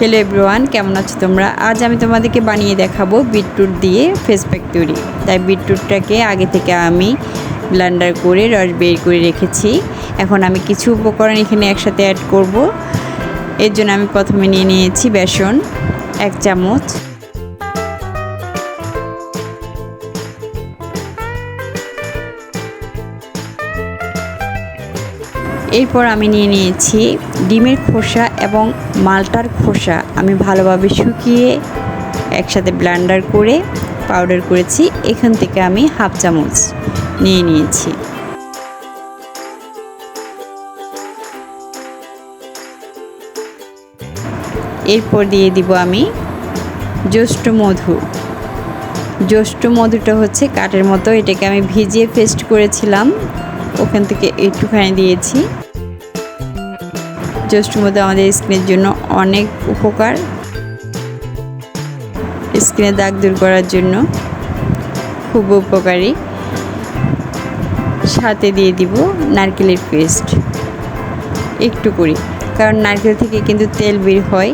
Hello everyone কেমন আছো তোমরা? আজ আমি তোমাদেরকে বানিয়ে দেখাবো বিটরুট দিয়ে ফেস প্যাক তৈরি। তাই বিটরুটটাকে আগে থেকে আমি ব্লান্ডার করে, রস বের করে রেখেছি। এখন আমি কিছু উপকরণ এখানে একসাথে অ্যাড করব। এর জন্য আমি প্রথমে নিয়ে নিয়েছি বেসন, এক চামচ। এরপর আমি নিয়ে নিয়েছি ডিমের খোসা এবং মালটার খোসা। আমি ভালোভাবে শুকিয়ে একসাথে ব্লান্ডার করে পাউডার করেছি। এখান থেকে আমি হাফ চামচ নিয়ে নিয়েছি। এরপর দিয়ে দিব আমি জ্যৈষ্ঠ মধু। জ্যৈষ্ঠ মধুটা হচ্ছে কাঠের মতো। এটাকে আমি ভিজিয়ে পেস্ট করেছিলাম। ওখান থেকে একটুখানি দিয়েছি। জ্যৈষ্ঠ মধু আমাদের স্কিনের জন্য অনেক উপকার। স্কিনে দাগ দূর করার জন্য খুব উপকারী। সাথে দিয়ে দিব নারকেলের পেস্ট। একটু করি, কারণ নারকেল থেকে কিন্তু তেল বের হয়।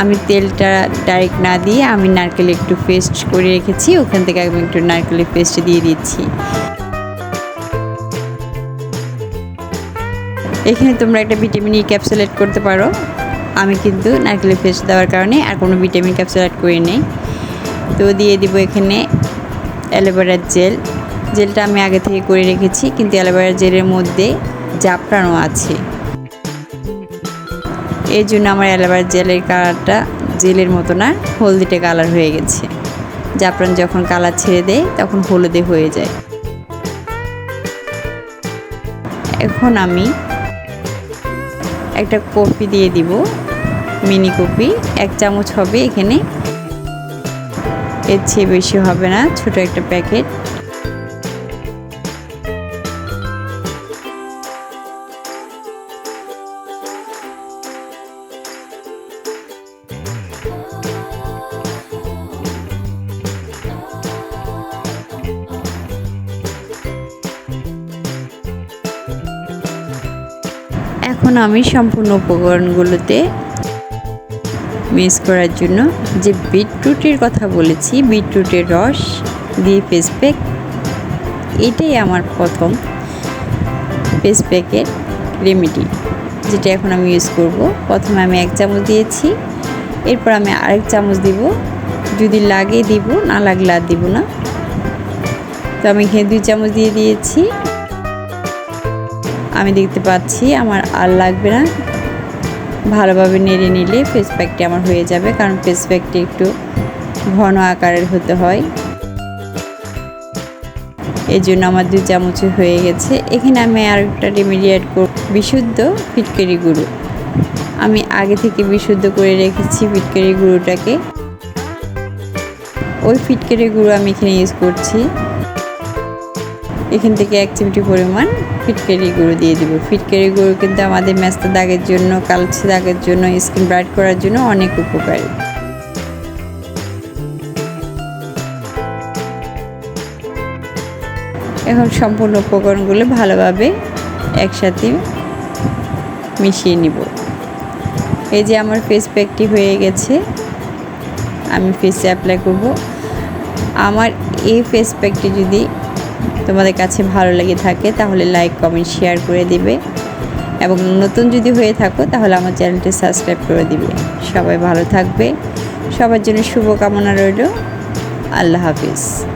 আমি তেলটা ডাইরেক্ট না দিয়ে আমি নারকেল একটু পেস্ট করে রেখেছি, ওখান থেকে আমি একটু নারকেলের পেস্ট দিয়ে দিচ্ছি। এখানে তোমরা একটা ভিটামিন ই ক্যাপসুল অ্যাড করতে পারো। আমি কিন্তু নারকেলের পেস্ট দেওয়ার কারণে আর কোনো ভিটামিন ক্যাপসুল অ্যাড করি নেই। তো দিয়ে দিব এখানে অ্যালোভেরার জেল। জেলটা আমি আগে থেকে করে রেখেছি, কিন্তু অ্যালোভেরার জেলের মধ্যে জাফরানো আছে। এই জন্য আমার অ্যালোভেরার জেলের কালারটা জেলের মতো না, হলদিটে কালার হয়ে গেছে। জাফরান যখন কালার ছেড়ে দেয়, তখন হলুদে হয়ে যায়। এখন আমি একটা কপি দিয়ে দিব, মিনি কপি। এক চামচ হবে এখানে। এর চেয়ে বেশি হবে না, ছোট একটা প্যাকেট। এখন আমি সম্পূর্ণ উপকরণগুলোতে মিক্স করার জন্য যে বিটরুটের কথা বলেছি, বিটরুটের রস দিয়ে ফেস প্যাক এটাই আমার প্রথম ফেস প্যাকের রেমেডি যেটা এখন আমি ইউজ করব। প্রথমে আমি এক চামচ দিয়েছি, এরপর আমি আরেক চামচ দিব। যদি লাগে দিব, না লাগলে আর দিব না। তো আমি এখানে দুই চামচ দিয়ে দিয়েছি। আমি দেখতে পাচ্ছি আমার আর লাগবে না। ভালোভাবে নেড়ে নিলে ফেস প্যাকটি আমার হয়ে যাবে, কারণ ফেস প্যাকটি একটু ঘন আকারের হতে হয়। এই জন্য আমার দুই চামচে হয়ে গেছে। এখানে আমি আর একটা রেমেডি অ্যাড করব বিশুদ্ধ ফিটকারি গুঁড়ো। আমি আগে থেকে বিশুদ্ধ করে রেখেছি ফিটকারি গুঁড়োটাকে। ওই ফিটকারি গুঁড়ো আমি এখানে ইউজ করছি। এখান থেকে এক চিমটি পরিমাণ ফিটকারি গুঁড়ো দিয়ে দেবো। ফিটকারি গুঁড়ো কিন্তু আমাদের ম্যাস্তা দাগের জন্য, কালচে দাগের জন্য, স্কিন ব্রাইট করার জন্য অনেক উপকারী। এখন সম্পূর্ণ উপকরণগুলো ভালোভাবে একসাথে মিশিয়ে নিব। এই যে আমার ফেস প্যাকটি হয়ে গেছে, আমি ফেসে অ্যাপ্লাই করব। আমার এই ফেস প্যাকটি যদি তোমাদের কাছে ভালো লেগে থাকে, তাহলে লাইক কমেন্ট শেয়ার করে দেবে। এবং নতুন যদি হয়ে থাকো, তাহলে আমার চ্যানেলটি সাবস্ক্রাইব করে দিবে। সবাই ভালো থাকবে। সবার জন্য শুভকামনা রইল। আল্লাহ হাফিজ।